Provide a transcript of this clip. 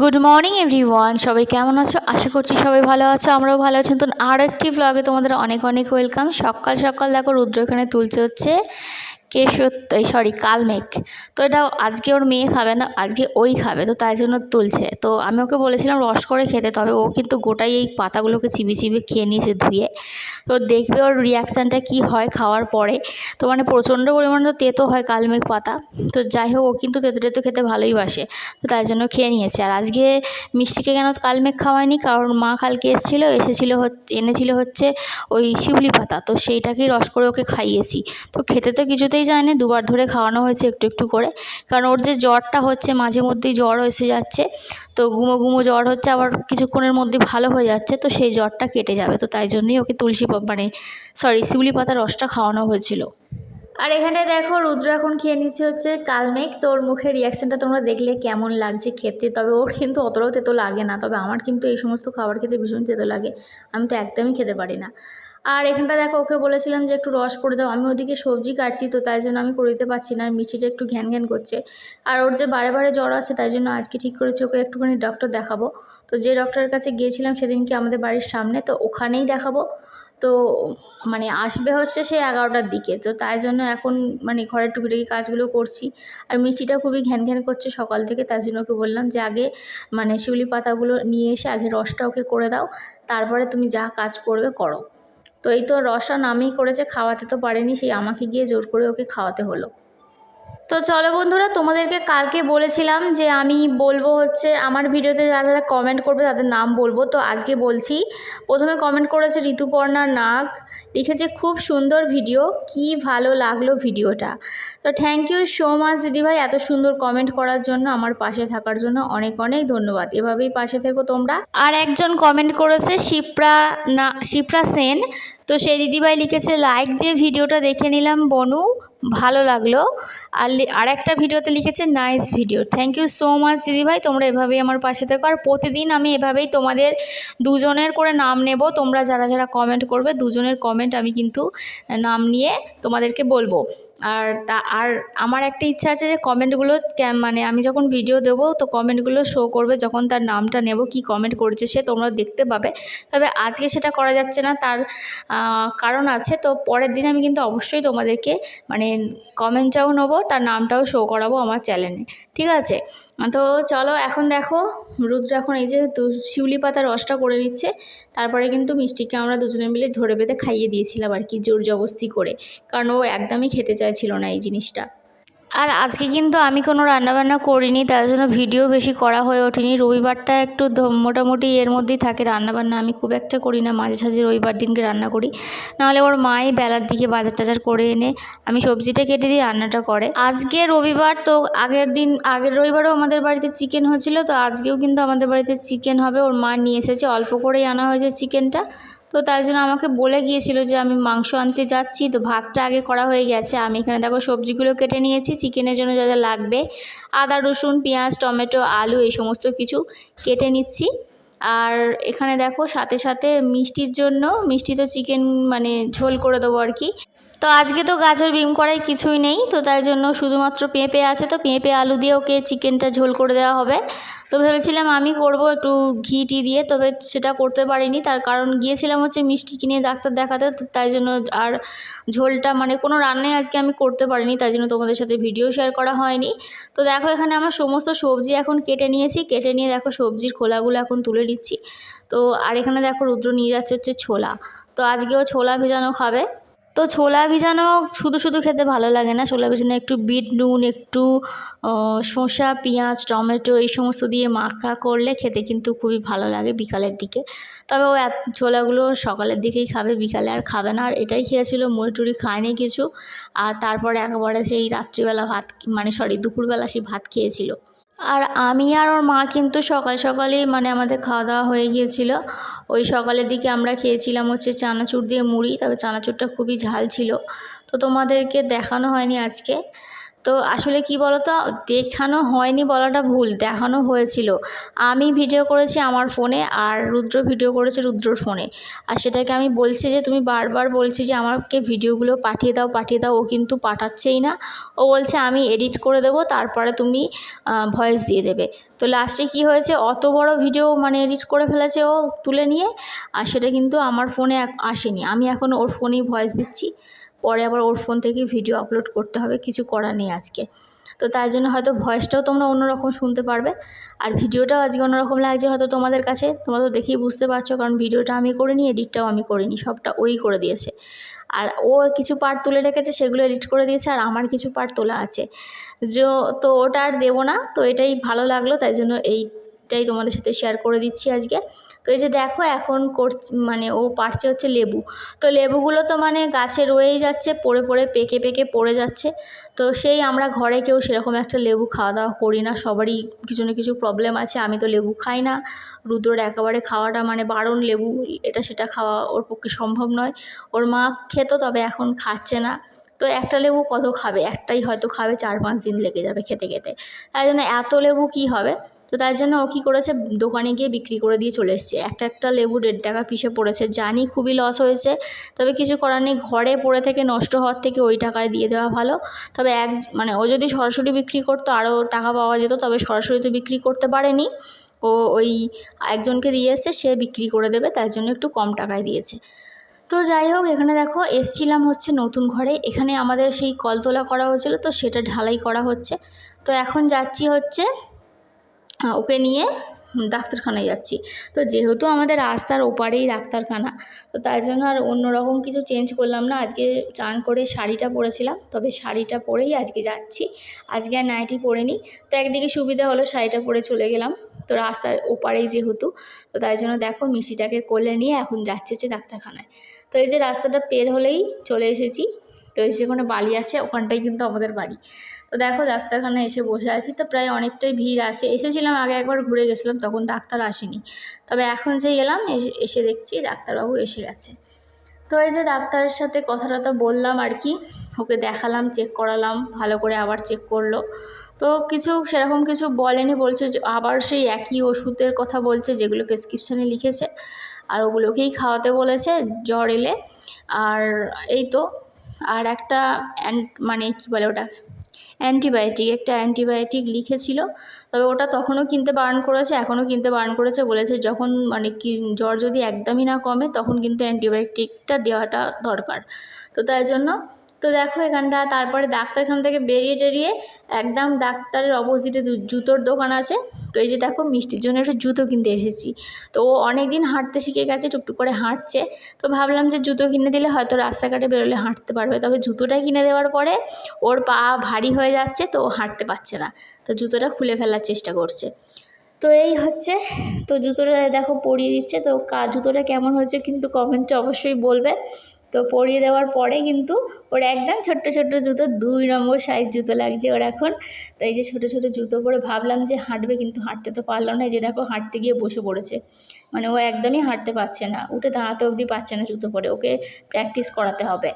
Good morning everyone সবাই কেমন আছো? আশা করছি সবাই ভালো আছো, আমরাও ভালো আছি। তো আর একটি ব্লগে তোমাদের অনেক অনেক ওয়েলকাম সকাল সকাল দেখো রুদ্র এখানে তুলছে হচ্ছে। কেশর সরি কালমেঘ। তো এটা আজকে ওর মেয়ে খাবে না, আজকে ওই খাবে, তো তাই জন্য তুলছে। তো আমি ওকে বলেছিলাম রস করে খেতে, তবে ও কিন্তু গোটাই এই পাতাগুলোকে চিবি চিবি খেয়ে নিয়েছে ধুয়ে। তো দেখবে ওর রিয়াকশানটা কি হয় খাওয়ার পরে। তো মানে প্রচণ্ড পরিমাণে তো তেতো হয় কালমেঘ পাতা। তো যাই হোক, ও কিন্তু তেতো তেতো খেতে ভালোই বাসে। তো তাই জন্য খেয়ে নিয়েছে। আর আজকে মিষ্টিকে কেন কালমেঘ খাওয়ায়নি? কারণ মা কালকে এসেছিল এসেছিল এনেছিল হচ্ছে ওই শিউলি পাতা। তো সেইটাকেই রস করে ওকে খাইয়েছি। তো খেতে তো কিছুতেই যায়নি দুবার ধরে খাওয়ানো হয়েছে একটু একটু করে। কারণ ওর যে জ্বরটা হচ্ছে, মাঝে মধ্যেই জ্বর এসে যাচ্ছে। তো গুমো গুমো জ্বর হচ্ছে, আবার কিছুক্ষণের মধ্যে ভালো হয়ে যাচ্ছে, তো সেই জ্বরটা কেটে যাবে। তো তাই জন্যই ওকে তুলসী মানে সরি শিউলি পাতার রসটা খাওয়ানো হয়েছিল। আর এখানে দেখো, রুদ্র এখন খেয়ে নিচ্ছে হচ্ছে কালমেঘ। তো ওর মুখের রিয়াকশানটা তোমরা দেখলে কেমন লাগছে খেতে। তবে ওর কিন্তু অতটাও তেতো লাগে না। তবে আমার কিন্তু এই সমস্ত খাবার খেতে ভীষণ তেতো লাগে। আমি তো একদমই খেতে পারি না। আর এখানটা দেখো, ওকে বলেছিলাম যে একটু রস করে দাও। আমি ওদিকে সবজি কাটছি তো, তাই জন্য আমি করে দিতে পারছি না। আর মিষ্টিটা একটু ঘ্যান ঘ্যান করছে। আর ওর যে বারে বারে জ্বর আছে তাই জন্য আজকে ঠিক করেছি ওকে একটুখানি ডক্টর দেখাবো। তো যে ডক্টরের কাছে গিয়েছিলাম সেদিনকে আমাদের বাড়ির সামনে, তো ওখানেই দেখাবো। তো মানে আসবে হচ্ছে সেই এগারোটার দিকে। তো তাই জন্য এখন মানে ঘরের টুকিটাকি কাজগুলো করছি। আর মিষ্টিটা খুবই ঘ্যান ঘ্যান করছে সকাল থেকে, তাই জন্য ওকে বললাম যে আগে মানে শিউলি পাতাগুলো নিয়ে এসে আগে রসটা ওকে করে দাও। তারপরে তুমি যা কাজ করবে করো। তো এই তো রসা নামেই করেছে, খাওয়াতে তো পারেনি, সেই আমাকে গিয়ে জোর করে ওকে খাওয়াতে হলো। তো চলো বন্ধুরা, তোমাদেরকে কালকে বলেছিলাম যে আমি বলব হচ্ছে আমার ভিডিওতে যারা যারা কমেন্ট করবে তাদের নাম বলব। তো আজকে বলছি, প্রথমে কমেন্ট করেছে ঋতুপর্ণা নাগ, লিখেছে খুব সুন্দর ভিডিও কি ভালো লাগল ভিডিওটা তো থ্যাংক ইউ সো মাচ দিদিভাই এত সুন্দর কমেন্ট করার জন্য, আমার পাশে থাকার জন্য অনেক অনেক ধন্যবাদ। এভাবেই পাশে থেকো তোমরা। আর একজন কমেন্ট করেছে শিপ্রা না, শিপ্রা সেন, তো সেই দিদিভাই লিখেছে লাইক দিয়ে ভিডিওটা দেখে নিলাম, বনু। ভালো লাগল। আর আর একটা ভিডিওতে লিখেছে, nice video. Thank you so much দিদিভাই, তোমরা এভাবেই আমার পাশে থাকো। আর প্রতিদিন আমি এভাবেই তোমাদের দুজনের করে নাম নেব। তোমরা যারা যারা কমেন্ট করবে, দুজনের কমেন্ট আমি কিন্তু নাম নিয়ে তোমাদেরকে বলব। আর তা, আর আমার একটা ইচ্ছা আছে যে কমেন্টগুলো মানে আমি যখন ভিডিও দেবো, তো কমেন্টগুলো শো করবে, যখন তার নামটা নেব, কি কমেন্ট করেছে সে তোমরা দেখতে পাবে। তবে আজকে সেটা করা যাচ্ছে না, তার কারণ আছে, তো পরের দিন আমি কিন্তু অবশ্যই তোমাদেরকে মানে কমেন্টটাও নেব, তার নামটাও শো করাবো আমার চ্যানেলে ঠিক আছে? তো চলো, এখন দেখো, রুদ্র এখন এই যে শিউলি পাতার রসটা করে নিচ্ছে, তারপরে কিন্তু মিষ্টিকে আমরা দুজনে মিলে ধরে বেঁধে খাইয়ে দিয়েছিলাম আর কি, জোর জবস্তি করে। কারণ ও একদমই খেতে চাইছিল না এই জিনিসটা। আর আজকে কিন্তু আমি কোনো রান্নাবান্না করিনি, তার জন্য ভিডিও বেশি করা হয়ে ওঠেনি। রবিবারটা একটু মোটামুটি এর মধ্যেই থাকে রান্নাবান্না, আমি খুব একটা করি না। মাঝে সাঝে রবিবার দিনকে রান্না করি। নাহলে ওর মাই বেলার দিকে বাজার টাজার করে এনে আমি সবজিটা কেটে দিয়ে রান্নাটা করে। আজকে রবিবার তো আগের দিন, আগের রবিবারও আমাদের বাড়িতে চিকেন হয়েছিল, তো আজকেও কিন্তু আমাদের বাড়িতে চিকেন হবে। ওর মা নিয়ে এসেছে, অল্প করেই আনা হয়েছে চিকেনটা। তো তাই জন্য আমাকে বলে গিয়েছিল যে আমি মাংস আনতে যাচ্ছি, তো ভাতটা আগে করা হয়ে গেছে। আমি এখানে দেখো সবজিগুলো কেটে নিয়েছি, চিকেনের জন্য যা যা লাগবে। আদা, রসুন, পেঁয়াজ, টমেটো, আলু এই সমস্ত কিছু কেটে নিচ্ছি। আর এখানে দেখো সাথে সাথে মিষ্টির জন্য, মিষ্টি তো চিকেন মানে ঝোল করে দেবো আর কি। তো আজকে তো গাজর বিম করাই কিছুই নেই, তো তাই জন্য শুধুমাত্র পেঁপে আছে, তো পেঁপে আলু দিয়ে ওকে চিকেনটা ঝোল করে দেওয়া হবে। তো ভেবেছিলাম আমি করব একটু ঘি টি দিয়ে, তবে সেটা করতে পারিনি, তার কারণ গিয়েছিলাম হচ্ছে মিষ্টি কিনে ডাক্তার দেখাতে, তো তাই জন্য আর ঝোলটা মানে কোনো রান্নাই আজকে আমি করতে পারিনি, তাই জন্য তোমাদের সাথে ভিডিও শেয়ার করা হয়নি। তো দেখো এখানে আমার সমস্ত সবজি এখন কেটে নিয়েছি, কেটে নিয়ে দেখো সবজির খোলাগুলো এখন তুলে দিচ্ছি তো আর এখানে দেখো রুদ্র নিয়ে যাচ্ছে হচ্ছে ছোলা, তো আজকেও ছোলা ভেজানো খাবে। তো ছোলা ভিজানো শুধু শুধু খেতে ভালো লাগে না। ছোলা ভিজানো একটু বিট নুন, একটু শসা, পেঁয়াজ, টমেটো এই সমস্ত দিয়ে মাখা করলে খেতে কিন্তু খুবই ভালো লাগে বিকালের দিকে। তবে ও ছোলাগুলো সকালের দিকেই খাবে, বিকালে আর খাবে না। আর এটাই খেয়েছিল, মুড়ি টুড়ি খায়নি কিছু। আর তারপরে একেবারে সেই রাত্রিবেলা ভাত মানে সরি দুপুরবেলা সেই ভাত খেয়েছিল। আর আমি আর ওর মা কিন্তু সকাল সকালেই মানে আমাদের খাওয়া দাওয়া হয়ে গিয়েছিল। ওই সকালের দিকে আমরা খেয়েছিলাম হচ্ছে চানাচুর দিয়ে মুড়ি, তবে চানাচুরটা খুবই ঝাল ছিল। তো তোমাদেরকে দেখানো হয়নি আজকে। তো আসলে কি বলতো, দেখানো হয়নি বলাটা ভুল, দেখানো হয়েছিল। আমি ভিডিও করেছি আমার ফোনে আর রুদ্র ভিডিও করেছে রুদ্রর ফোনে আর সেটাকে আমি বলছি যে, তুমি বারবার বলছি যে, আমাকে ভিডিওগুলো পাঠিয়ে দাও পাঠিয়ে দাও, ও কিন্তু পাঠাচ্ছেই না। ও বলছে, আমি এডিট করে দেবো, তারপরে তুমি ভয়েস দিয়ে দেবে। তো লাস্টে কি হয়েছে, অত বড় ভিডিও মানে এডিট করে ফেলেছে ও, তুলে নিয়ে। আর সেটা কিন্তু আমার ফোনে আসেনি। আমি এখন ওর ফোনেই ভয়েস দিচ্ছি। পরে আবার ওর ফোন থেকে ভিডিও আপলোড করতে হবে, কিছু করার নেই আজকে। তো তাই জন্য হয়তো ভয়েসটাও তোমরা অন্যরকম শুনতে পারবে। আর ভিডিওটাও আজকে অন্যরকম লাগছে হয়তো তোমাদের কাছে, তোমরা তো দেখেই বুঝতে পারছ, কারণ ভিডিওটা আমি করিনি এডিটটাও আমি করিনি, সবটা ওই করে দিয়েছে। আর ও কিছু পার্ট তুলে রেখেছে, সেগুলো এডিট করে দিয়েছে, আর আমার কিছু পার্ট তোলা আছে। যো, তো ওটা আর দেবো না, তো এটাই ভালো লাগল, তাই জন্য এইটাই তোমাদের সাথে শেয়ার করে দিচ্ছি আজকে। তো এই যে দেখো এখন করছে মানে ও পারছে হচ্ছে লেবু। তো লেবুগুলো তো মানে গাছে রয়েই যাচ্ছে, পড়ে পড়ে পেকে পেকে পড়ে যাচ্ছে। তো সেই আমরা ঘরে কেউ সেরকম একটা লেবু খাওয়া দাওয়া করি না, সবারই কিছু না কিছু প্রবলেম আছে। আমি তো লেবু খাই না। রুদ্রর একেবারে খাওয়াটা মানে বারণ লেবু, এটা সেটা খাওয়া ওর পক্ষে সম্ভব নয়। ওর মা খেত তবে এখন খাচ্ছে না। তো একটা লেবু কত খাবে? একটাই হয়তো খাবে, চার পাঁচ দিন লেগে যাবে খেতে খেতে। তাই জন্য এত লেবু কী হবে? তো তার জন্য ও কী করেছে? দোকানে গিয়ে বিক্রি করে দিয়ে চলে এসছে। একটা একটা লেবু দেড় টাকা পিসে পড়েছে। জানি খুবই লস হয়েছে। তবে কিছু করার নেই। ঘরে পড়ে থেকে নষ্ট হওয়ার থেকে ওই টাকায় দিয়ে দেওয়া ভালো। তবে এক মানে ও যদি সরাসরি বিক্রি করতো আরও টাকা পাওয়া যেত। তবে সরাসরি তো বিক্রি করতে পারেনি। ও ওই একজনকে দিয়ে এসছে। সে বিক্রি করে দেবে। তাই জন্য একটু কম টাকায় দিয়েছে। তো যাই হোক, এখানে দেখো, এসছিলাম হচ্ছে নতুন ঘরে। এখানে আমাদের সেই কলতলা করা হয়েছিল। তো সেটা ঢালাই করা হচ্ছে। তো এখন যাচ্ছি হচ্ছে ওকে নিয়ে ডাক্তারখানায় যাচ্ছি। তো যেহেতু আমাদের রাস্তার ওপারেই ডাক্তারখানা, তো তাই জন্য আর অন্য রকম কিছু চেঞ্জ করলাম না। আজকে চান করে শাড়িটা পরেছিলাম, তবে শাড়িটা পরেই আজকে যাচ্ছি। আজকে আর নাইটি পরিনি। তো একদিকে সুবিধা হলো শাড়িটা পরে চলে গেলাম। তো রাস্তার ওপারেই যেহেতু, তো তাই জন্য দেখো মিষ্টিটাকে কোলে নিয়ে এখন যাচ্ছে হচ্ছে ডাক্তারখানায়। তো এই যে রাস্তাটা পের হলেই চলে এসেছি। তো এই যেখানে বালি আছে, ওখানটাই কিন্তু আমাদের বাড়ি। তো দেখো, ডাক্তারখানায় এসে বসে আছি। তো প্রায় অনেকটাই ভিড় আছে। এসেছিলাম আগে একবার, ঘুরে গেছিলাম, তখন ডাক্তার আসেনি। তবে এখন যে এলাম, এসে দেখছি ডাক্তারবাবু এসে গেছে। তো এই যে ডাক্তারের সাথে কথা টথা বললাম আর কি। ওকে দেখালাম চেক করালাম, ভালো করে আবার চেক করল। তো কিছু, সেরকম কিছু বলেনি, বলছে যে আবার সেই একই ওষুধের কথা বলছে, যেগুলো প্রেসক্রিপশানে লিখেছে। আর ওগুলোকেই খাওয়াতে বলেছে, জ্বর এলে। আর এই তো আর একটা মানে কি বলে ওটা? অ্যান্টিবায়োটিক, একটা অ্যান্টিবায়োটিক লিখেছিল। তবে ওটা তখনও কিনতে বারণ করেছে, এখনও কিনতে বারণ করেছে। বলেছে যখন মানে কি, জ্বর যদি একদমই না কমে, তখন কিন্তু অ্যান্টিবায়োটিকটা দেওয়াটা দরকার। তো তাই জন্য তো দেখো এখানটা, তারপরে ডাক্তারখানা থেকে বেরিয়ে টেরিয়ে একদম ডাক্তারের অপোজিটে জুতোর দোকান আছে। তো এই যে দেখো, মিষ্টির জন্য একটা জুতো কিনতে এসেছি। তো ও অনেক দিন হাঁটতে শিখে গেছে, টুকটুক করে হাঁটছে। তো ভাবলাম যে জুতো কিনে দিলে হয়তো রাস্তাঘাটে বেরোলে হাঁটতে পারবে। তবে জুতোটা কিনে দেওয়ার পরে ওর পা ভারী হয়ে যাচ্ছে, তো ও হাঁটতে পারছে না। তো জুতোটা খুলে ফেলার চেষ্টা করছে। তো এই হচ্ছে, তো জুতোটা দেখো পরিয়ে দিচ্ছে। তো কা জুতোটা কেমন হয়েছে কিন্তু কমেন্টে অবশ্যই বলবে। তো পরিয়ে দেওয়ার পরে কিন্তু ওর একদম ছোট্ট ছোট্ট জুতো, দুই নম্বর সাইজ জুতো লাগছে ওর এখন। তো এই যে ছোটো ছোটো জুতো পরে ভাবলাম যে হাঁটবে কিন্তু হাঁটতে তো পারল না যে দেখো হাঁটতে গিয়ে বসে পড়েছে। মানে ও একদমই হাঁটতে পারছে না, উঠে দাঁড়াতে অবধি পারছে না জুতো পরে, ওকে প্র্যাকটিস করাতে হবে।